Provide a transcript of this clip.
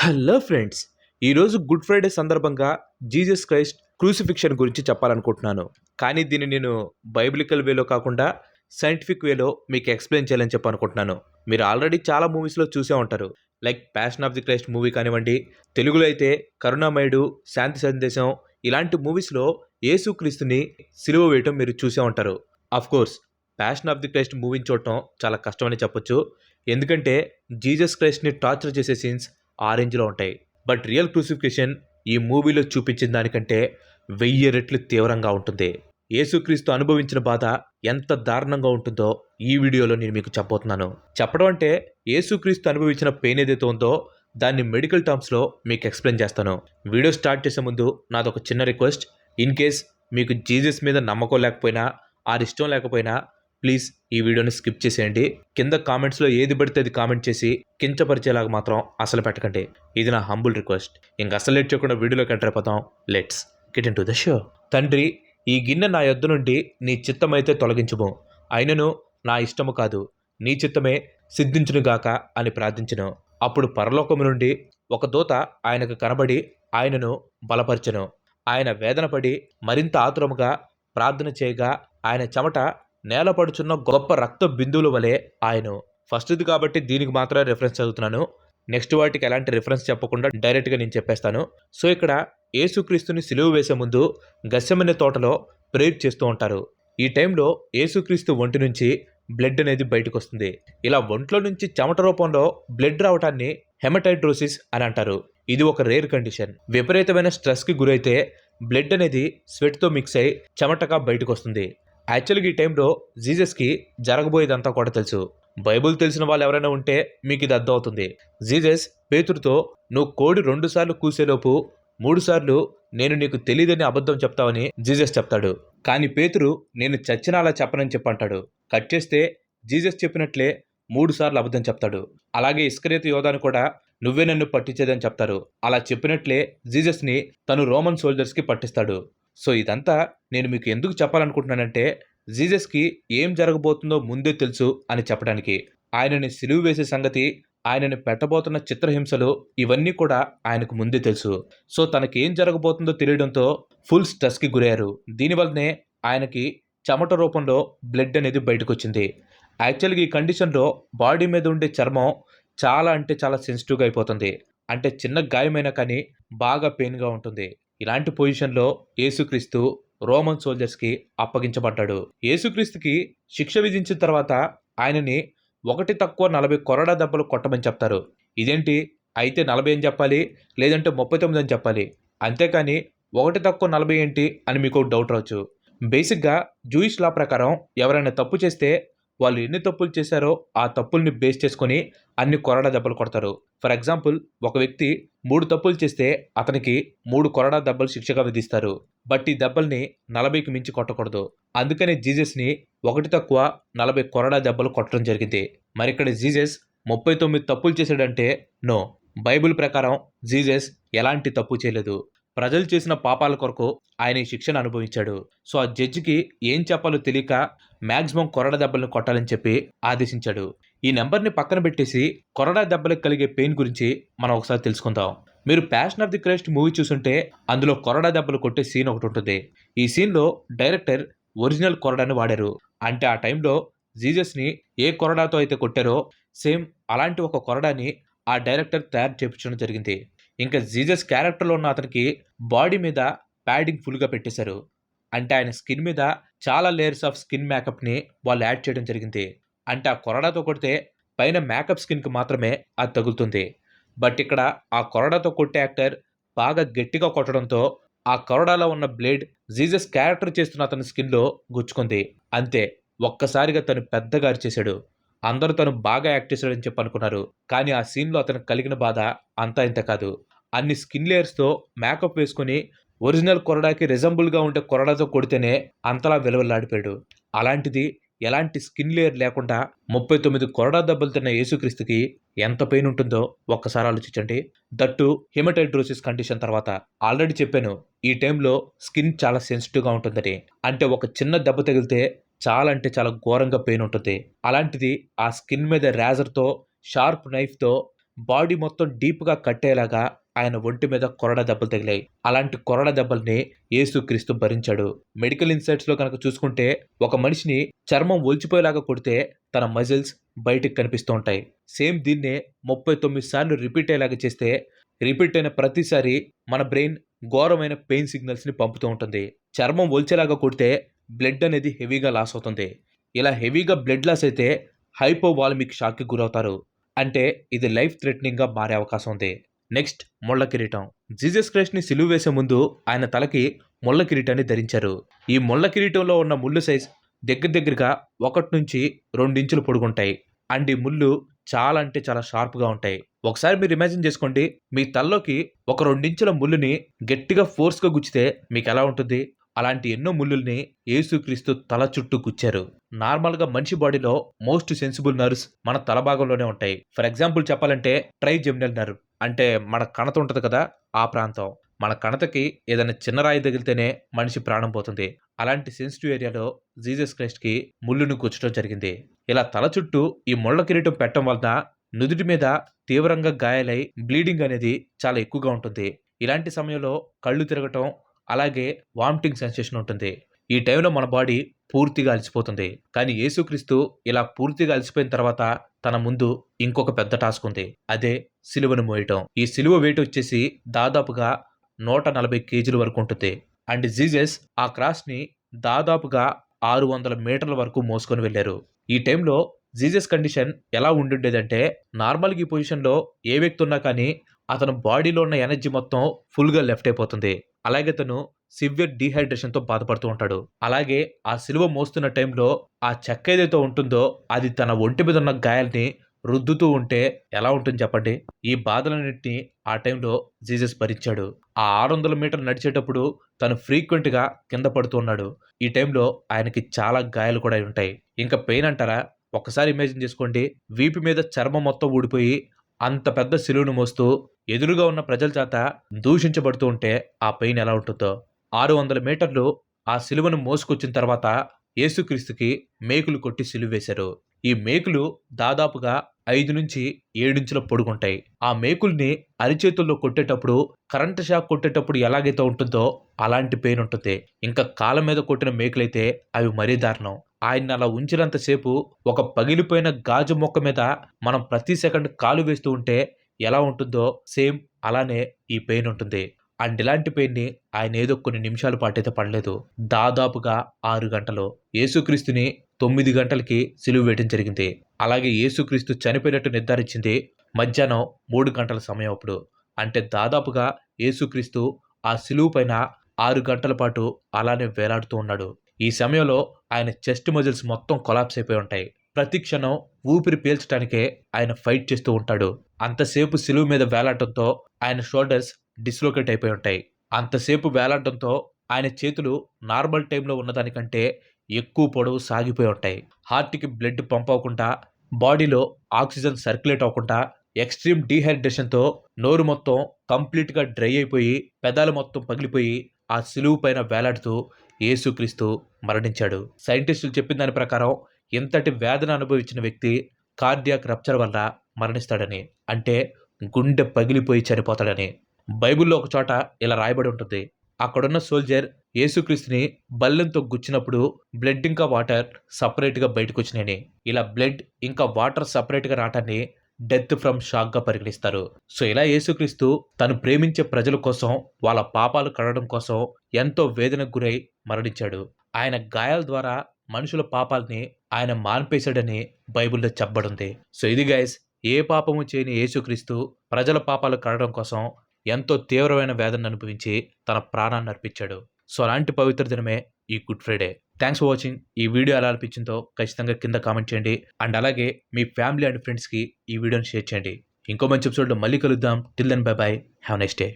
Hello friends ఈరోజు good Friday సందర్భంగా Jesus Christ crucifixion గురించి చెప్పాలనుకుంటున్నాను. కానీ దీన్ని నేను బైబిలికల్ వేలో కాకుండా సైంటిఫిక్ వేలో మీకు ఎక్స్ప్లెయిన్ చేయాలని చెప్పాలనుకుంటున్నాను. మీరు ఆల్రెడీ చాలా మూవీస్లో చూసే ఉంటారు. Like passion of the Christ movie కానివ్వండి తెలుగులో అయితే కరుణామయుడు శాంతి సందేశం ఇలాంటి మూవీస్లో యేసుక్రీస్తుని సిలువ వేయటం మీరు చూసే ఉంటారు. Course passion of the Christ మూవీని చూడటం చాలా కష్టమని చెప్పొచ్చు. ఎందుకంటే జీజస్ క్రైస్ట్ని టార్చర్ చేసే సీన్స్ ఆ రేంజ్లో ఉంటాయి. బట్ రియల్ క్రూసిఫికేషన్ ఈ మూవీలో చూపించిన దానికంటే వెయ్యి రెట్లు తీవ్రంగా ఉంటుంది. యేసుక్రీస్తు అనుభవించిన బాధ ఎంత దారుణంగా ఉంటుందో ఈ వీడియోలో నేను మీకు చెప్పబోతున్నాను. చెప్పడం అంటే యేసుక్రీస్తు అనుభవించిన పెయిన్ ఏదైతే ఉందో దాన్ని మెడికల్ టర్మ్స్లో మీకు ఎక్స్ప్లెయిన్ చేస్తాను. వీడియో స్టార్ట్ చేసే ముందు నాదొక చిన్న రిక్వెస్ట్. ఇన్ కేస్ మీకు జీసస్ మీద నమ్మకం లేకపోయినా ఆ ఇష్టం లేకపోయినా ప్లీజ్ ఈ వీడియోని స్కిప్ చేసేయండి. కింద కామెంట్స్లో ఏది పడితే అది కామెంట్ చేసి కించపరిచేలాగా మాత్రం అసలు పెట్టకండి. ఇది నా హంబుల్ రిక్వెస్ట్ ఇంక అసలు లేట్ చేయకుండా వీడియోలోకి ఎంటర్ అయిపోతాం let's get into the show తండ్రి ఈ గిన్నె నా యొద్ద నుండి నీ చిత్తమైతే తొలగించుము. అయినను నా ఇష్టము కాదు. నీ చిత్తమే సిద్ధించునుగాక అని ప్రార్థించను. అప్పుడు పరలోకము నుండి ఒక దూత ఆయనకు కనబడి ఆయనను బలపరచను. ఆయన వేదనపడి మరింత ఆతురముగా ప్రార్థన చేయగా ఆయన చెమట నేలపడుచున్న గొప్ప రక్త బిందువుల వలె ఆయన. ఫస్ట్ది కాబట్టి దీనికి మాత్రమే రిఫరెన్స్ చదువుతున్నాను. నెక్స్ట్ వాటికి ఎలాంటి రిఫరెన్స్ చెప్పకుండా డైరెక్ట్గా నేను చెప్పేస్తాను. సో ఇక్కడ యేసుక్రీస్తుని సిలువ వేసే ముందు గస్యమనే తోటలో ప్రేయర్ చేస్తూ ఉంటారు. ఈ టైంలో యేసుక్రీస్తు ఒంటి నుంచి బ్లడ్ అనేది బయటకు వస్తుంది. ఇలా ఒంట్లో నుంచి చెమట రూపంలో బ్లడ్ రావటాన్ని హెమటైడ్రోసిస్ అని అంటారు. ఇది ఒక రేర్ కండిషన్ విపరీతమైన స్ట్రెస్కి గురైతే బ్లడ్ అనేది స్వెట్తో మిక్స్ అయి చెమటగా బయటకు వస్తుంది. యాక్చువల్గా ఈ టైంలో జీజస్కి జరగబోయేదంతా కూడా తెలుసు. బైబుల్ తెలిసిన వాళ్ళు ఎవరైనా ఉంటే మీకు ఇది అర్థమవుతుంది జీజస్ పేతురుతో నువ్వు కోడి రెండు సార్లు కూసేలోపు మూడు సార్లు నేను నీకు తెలియదని అబద్ధం చెప్తావని జీజస్ చెప్తాడు. కానీ పేతురు నేను చచ్చిన అలా చెప్పనని చెప్పంటాడు కట్ చేస్తే జీజస్ చెప్పినట్లే మూడు సార్లు అబద్ధం చెప్తాడు. అలాగే ఇస్కరేత యోధాను కూడా నువ్వే నన్ను పట్టించేదని చెప్తారు. అలా చెప్పినట్లే జీజస్ని తను రోమన్ సోల్జర్స్కి పట్టిస్తాడు. సో ఇదంతా నేను మీకు ఎందుకు చెప్పాలనుకుంటున్నానంటే జీజస్కి ఏం జరగబోతుందో ముందే తెలుసు అని చెప్పడానికి. ఆయనని సిలువు వేసే సంగతి ఆయనని పెట్టబోతున్న చిత్రహింసలు ఇవన్నీ కూడా ఆయనకు ముందే తెలుసు. సో తనకేం జరగబోతుందో తెలియడంతో ఫుల్ స్ట్రెస్కి గురయ్యారు. దీనివల్లనే ఆయనకి చెమట రూపంలో బ్లడ్ అనేది బయటకు వచ్చింది యాక్చువల్గా ఈ కండిషన్లో బాడీ మీద ఉండే చర్మం చాలా అంటే చాలా సెన్సిటివ్గా అయిపోతుంది. అంటే చిన్న గాయమైనా కానీ బాగా పెయిన్గా ఉంటుంది. ఇలాంటి పొజిషన్లో యేసుక్రీస్తు రోమన్ సోల్జర్స్కి అప్పగించబడ్డాడు. యేసుక్రీస్తుకి శిక్ష విధించిన తర్వాత ఆయనని ఒకటి తక్కువ నలభై కొరడా దెబ్బలు కొట్టమని చెప్తారు. ఇదేంటి? అయితే నలభై అని చెప్పాలి లేదంటే ముప్పై తొమ్మిది అని చెప్పాలి. అంతేకాని ఒకటి తక్కువ నలభై ఏంటి అని మీకు డౌట్ రావచ్చు. బేసిక్గా జూయిష్ లా ప్రకారం ఎవరైనా తప్పు చేస్తే వాళ్ళు ఎన్ని తప్పులు చేశారో ఆ తప్పుల్ని బేస్ చేసుకొని అన్ని కొరడా దెబ్బలు కొడతారు. ఫర్ ఎగ్జాంపుల్ ఒక వ్యక్తి మూడు తప్పులు చేస్తే అతనికి మూడు కొరడా దెబ్బలు శిక్షగా విధిస్తారు. బట్ ఈ దెబ్బల్ని నలభైకి మించి కొట్టకూడదు. అందుకనే జీజస్ని ఒకటి తక్కువ నలభై కొరడా దెబ్బలు కొట్టడం జరిగింది. మరి ఇక్కడ జీజస్ ముప్పై తొమ్మిది తప్పులు చేశాడంటే నో బైబిల్ ప్రకారం జీజస్ ఎలాంటి తప్పు చేయలేదు. ప్రజలు చేసిన పాపాల కొరకు ఆయన ఈ శిక్షను అనుభవించాడు. సో ఆ జడ్జికి ఏం చెప్పాలో తెలియక మ్యాక్సిమం కొరడ దెబ్బలను కొట్టాలని చెప్పి ఆదేశించాడు. ఈ నెంబర్ని పక్కన పెట్టేసి కొరడా దెబ్బలకు కలిగే పెయిన్ గురించి మనం ఒకసారి తెలుసుకుందాం. మీరు passion of the Christ movie చూసుంటే అందులో కొరడా దెబ్బలు కొట్టే సీన్ ఒకటి ఉంటుంది. ఈ సీన్లో డైరెక్టర్ ఒరిజినల్ కొరడాని వాడారు. అంటే ఆ టైంలో జీజస్ని ఏ కొరడాతో అయితే కొట్టారో సేమ్ అలాంటి ఒక కొరడాని ఆ డైరెక్టర్ తయారు చేయించడం జరిగింది. ఇంకా జీజస్ క్యారెక్టర్లో ఉన్న అతనికి బాడీ మీద ప్యాడింగ్ ఫుల్గా పెట్టేశారు. అంటే ఆయన స్కిన్ మీద చాలా లేయర్స్ ఆఫ్ స్కిన్ మేకప్ని వాళ్ళు యాడ్ చేయడం జరిగింది. అంటే ఆ కొరడాతో కొడితే పైన మేకప్ స్కిన్కి మాత్రమే అది తగులుతుంది. బట్ ఇక్కడ ఆ కొరడాతో కొట్టే యాక్టర్ బాగా గట్టిగా కొట్టడంతో ఆ కొరడాలో ఉన్న బ్లేడ్ జీజస్ క్యారెక్టర్ చేస్తున్న అతని స్కిన్లో గుచ్చుకుంది. అంతే ఒక్కసారిగా తను పెద్దగా అరిచేశాడు. అందరూ తను బాగా యాక్ట్ చేశాడని చెప్పి అనుకున్నారు. కానీ ఆ సీన్లో అతనికి కలిగిన బాధ అంతా ఇంత కాదు. అన్ని స్కిన్ లేయర్స్తో మేకప్ వేసుకొని ఒరిజినల్ కొరడాకి రిజంబుల్గా ఉండే కొరడాతో కొడితేనే అంతలా వెలువల్లాడిపోయాడు. అలాంటిది ఎలాంటి స్కిన్ లేయర్ లేకుండా ముప్పై తొమ్మిది కొరడా దెబ్బలు తిన్న యేసుక్రీస్తుకి ఎంత పెయిన్ ఉంటుందో ఒక్కసారి ఆలోచించండి. దట్టు హిమటైడ్రోసిస్ కండిషన్ తర్వాత ఆల్రెడీ చెప్పాను ఈ టైంలో స్కిన్ చాలా సెన్సిటివ్గా ఉంటుందని. అంటే ఒక చిన్న దెబ్బ తగిలితే చాలా అంటే చాలా ఘోరంగా పెయిన్ ఉంటుంది. అలాంటిది ఆ స్కిన్ మీద రేజర్తో షార్ప్ నైఫ్తో బాడీ మొత్తం డీప్గా కట్టేలాగా ఆయన ఒంటి మీద కొరడ దెబ్బలు తగిలాయి. అలాంటి కొరడ దెబ్బల్ని యేసుక్రీస్తు భరించాడు. మెడికల్ ఇన్సైట్స్లో కనుక చూసుకుంటే ఒక మనిషిని చర్మం ఒలిచిపోయేలాగా కొడితే తన మజిల్స్ బయటికి కనిపిస్తూ ఉంటాయి. సేమ్ దీన్నే ముప్పై తొమ్మిది సార్లు రిపీట్ అయ్యేలాగా చేస్తే రిపీట్ అయిన ప్రతిసారి మన బ్రెయిన్ ఘోరమైన పెయిన్ సిగ్నల్స్ని పంపుతూ ఉంటుంది. చర్మం ఒలిచేలాగా కొడితే బ్లడ్ అనేది హెవీగా లాస్ అవుతుంది. ఇలా హెవీగా బ్లడ్ లాస్ అయితే హైపోవాల్మిక్ షాక్కి గురవుతారు. అంటే ఇది లైఫ్ థ్రెటనింగ్గా మారే అవకాశం ఉంది. నెక్స్ట్ ముళ్ళ కిరీటం. జీసస్ క్రైస్ట్ని సిలువ వేసే ముందు ఆయన తలకి ముళ్ళ కిరీటాన్ని ధరించారు. ఈ ముళ్ళ కిరీటంలో ఉన్న ముళ్ళు సైజ్ దగ్గర దగ్గరగా ఒకటి నుంచి రెండించులు పొడుగుంటాయి. అండ్ ఈ ముళ్ళు చాలా అంటే చాలా షార్ప్గా ఉంటాయి. ఒకసారి మీరు ఇమాజిన్ చేసుకోండి మీ తలలోకి ఒక రెండించుల ముళ్ళుని గట్టిగా ఫోర్స్గా గుచ్చితే మీకు ఎలా ఉంటుంది? అలాంటి ఎన్నో ముళ్ళుల్ని యేసుక్రీస్తు తల చుట్టూ గుచ్చారు. నార్మల్గా మనిషి బాడీలో మోస్ట్ సెన్సిబుల్ నర్వ్స్ మన తల భాగంలోనే ఉంటాయి. ఫర్ ఎగ్జాంపుల్ చెప్పాలంటే ట్రై జెమినల్ నర్వ్ అంటే మన కణత ఉంటుంది కదా ఆ ప్రాంతం. మన కణతకి ఏదైనా చిన్న రాయి తగిలితేనే మనిషి ప్రాణం పోతుంది. అలాంటి సెన్సిటివ్ ఏరియాలో జీసస్ క్రైస్ట్కి ముళ్ళును కూర్చడం జరిగింది. ఇలా తల చుట్టూ ఈ ముళ్ళ కిరీటం పెట్టడం వలన నుదుటి మీద తీవ్రంగా గాయాలై బ్లీడింగ్ అనేది చాలా ఎక్కువగా ఉంటుంది. ఇలాంటి సమయంలో కళ్ళు తిరగటం అలాగే వామిటింగ్ సెన్సేషన్ ఉంటుంది. ఈ టైంలో మన బాడీ పూర్తిగా అలసిపోతుంది. కానీ యేసుక్రీస్తు ఇలా పూర్తిగా అలసిపోయిన తర్వాత తన ముందు ఇంకొక పెద్ద టాస్క్ ఉంది. అదే సిలువను మోయటం. ఈ సిలువ వెయిట్ వచ్చేసి దాదాపుగా నూట నలభై కేజీల వరకు ఉంటుంది. అండ్ జీజస్ ఆ క్రాస్ని దాదాపుగా ఆరు వందల మీటర్ల వరకు మోసుకొని వెళ్ళారు. ఈ టైంలో జీజస్ కండిషన్ ఎలా ఉండుండేదంటే నార్మల్గా ఈ పొజిషన్లో ఏ వ్యక్తి ఉన్నా కానీ అతను బాడీలో ఉన్న ఎనర్జీ మొత్తం ఫుల్గా లెఫ్ట్ అయిపోతుంది. అలాగే తను సివియర్ డీహైడ్రేషన్తో బాధపడుతూ ఉంటాడు. అలాగే ఆ సిలువ మోస్తున్న టైంలో ఆ చెక్క ఏదైతే ఉంటుందో అది తన ఒంటి మీద ఉన్న గాయాల్ని రుద్దుతూ ఉంటే ఎలా ఉంటుంది చెప్పండి? ఈ బాధలన్నింటినీ ఆ టైంలో జీసస్ భరించాడు. ఆ ఆరు వందల మీటర్లు నడిచేటప్పుడు తను ఫ్రీక్వెంట్గా కింద పడుతూ ఉన్నాడు. ఈ టైంలో ఆయనకి చాలా గాయాలు కూడా ఉంటాయి. ఇంకా పెయిన్ అంటారా? ఒకసారి ఇమేజిన్ చేసుకోండి. వీపు మీద చర్మం మొత్తం ఊడిపోయి అంత పెద్ద సిలువను మోస్తూ ఎదురుగా ఉన్న ప్రజల చేత దూషించబడుతూ ఉంటే ఆ పెయిన్ ఎలా ఉంటుందో. ఆరు వందల మీటర్లు ఆ సిలువను మోసుకొచ్చిన తర్వాత యేసుక్రీస్తుకి మేకులు కొట్టి సిలువ వేశారు. ఈ మేకులు దాదాపుగా ఐదు నుంచి ఏడించుల పొడుగుంటాయి. ఆ మేకుల్ని అరిచేతుల్లో కొట్టేటప్పుడు కరెంట్ షాక్ కొట్టేటప్పుడు ఎలాగైతే ఉంటుందో అలాంటి పెయిన్ ఉంటుంది. ఇంకా కాళ్ళ మీద కొట్టిన మేకులైతే అవి మరీ దారుణం. ఆయన అలా ఉంచినంతసేపు ఒక పగిలిపోయిన గాజు మొక్క మీద మనం ప్రతి సెకండ్ కాలు వేస్తూ ఉంటే ఎలా ఉంటుందో సేమ్ అలానే ఈ పెయిన్ ఉంటుంది. అండ్ ఇలాంటి పెయిన్ని ఆయన ఏదో కొన్ని నిమిషాల పాటు అయితే పడలేదు. దాదాపుగా ఆరు గంటలు. యేసుక్రీస్తుని తొమ్మిది గంటలకి సిలువ వేయడం జరిగింది. అలాగే యేసుక్రీస్తు చనిపోయినట్టు నిర్ధారించింది మధ్యాహ్నం మూడు గంటల సమయం అప్పుడు. అంటే దాదాపుగా యేసుక్రీస్తు ఆ సిలువు పైన ఆరు గంటల పాటు అలానే వేలాడుతూ ఉన్నాడు. ఈ సమయంలో ఆయన చెస్ట్ మజిల్స్ మొత్తం కొలాప్స్ అయిపోయి ఉంటాయి. ప్రతి క్షణం ఊపిరి పీల్చడానికే ఆయన ఫైట్ చేస్తూ ఉంటాడు. అంతసేపు సిలువు మీద వేలాడటంతో ఆయన షోల్డర్స్ డిస్లోకేట్ అయిపోయి ఉంటాయి. అంతసేపు వేలాడటంతో ఆయన చేతులు నార్మల్ టైంలో ఉన్నదానికంటే ఎక్కువ పొడవు సాగిపోయి ఉంటాయి. హార్ట్కి బ్లడ్ పంప్ అవ్వకుండా బాడీలో ఆక్సిజన్ సర్క్యులేట్ అవ్వకుండా ఎక్స్ట్రీమ్ డీహైడ్రేషన్తో నోరు మొత్తం కంప్లీట్గా డ్రై అయిపోయి పెదాలు మొత్తం పగిలిపోయి ఆ సిలువు పైన వేలాడుతూ యేసుక్రీస్తు మరణించాడు. సైంటిస్టులు చెప్పిన దాని ప్రకారం ఇంతటి వేదన అనుభవించిన వ్యక్తి కార్డియాక్ రప్చర్ వల్ల మరణిస్తాడని అంటే గుండె పగిలిపోయి చనిపోతాడని బైబిల్లో ఒక చోట ఇలా రాయబడి ఉంటుంది. అక్కడున్న సోల్జర్ యేసుక్రీస్తుని బల్లెంతో గుచ్చినప్పుడు బ్లడ్ ఇంకా వాటర్ సపరేట్గా బయటకు వచ్చినాయని ఇలా బ్లడ్ ఇంకా వాటర్ సపరేట్గా రావటాన్ని డెత్ ఫ్రమ్ షాక్గా పరిగణిస్తారు. సో ఇలా యేసుక్రీస్తు తను ప్రేమించే ప్రజల కోసం వాళ్ళ పాపాలు కడగడం కోసం ఎంతో వేదనకు గురై మరణించాడు. ఆయన గాయాల ద్వారా మనుషుల పాపాలని ఆయన మాన్పేశాడని బైబిల్లో చెప్పబడింది. సో ఇది గైస్ ఏ పాపము చేయని యేసుక్రీస్తు ప్రజల పాపాలు కడగడం కోసం ఎంతో తీవ్రమైన వేదన అనుభవించి తన ప్రాణాన్ని అర్పించాడు. సో అలాంటి పవిత్ర దినమే ఈ good Friday. Thanks for watching ఈ వీడియో ఎలా అనిపించిందో ఖచ్చితంగా కింద కామెంట్ చేయండి. అండ్ అలాగే మీ ఫ్యామిలీ అండ్ ఫ్రెండ్స్కి ఈ వీడియోని షేర్ చేయండి. ఇంకో మంచి ఎపిసోడ్లో మళ్ళీ కలుద్దాం. Till then bye bye have next day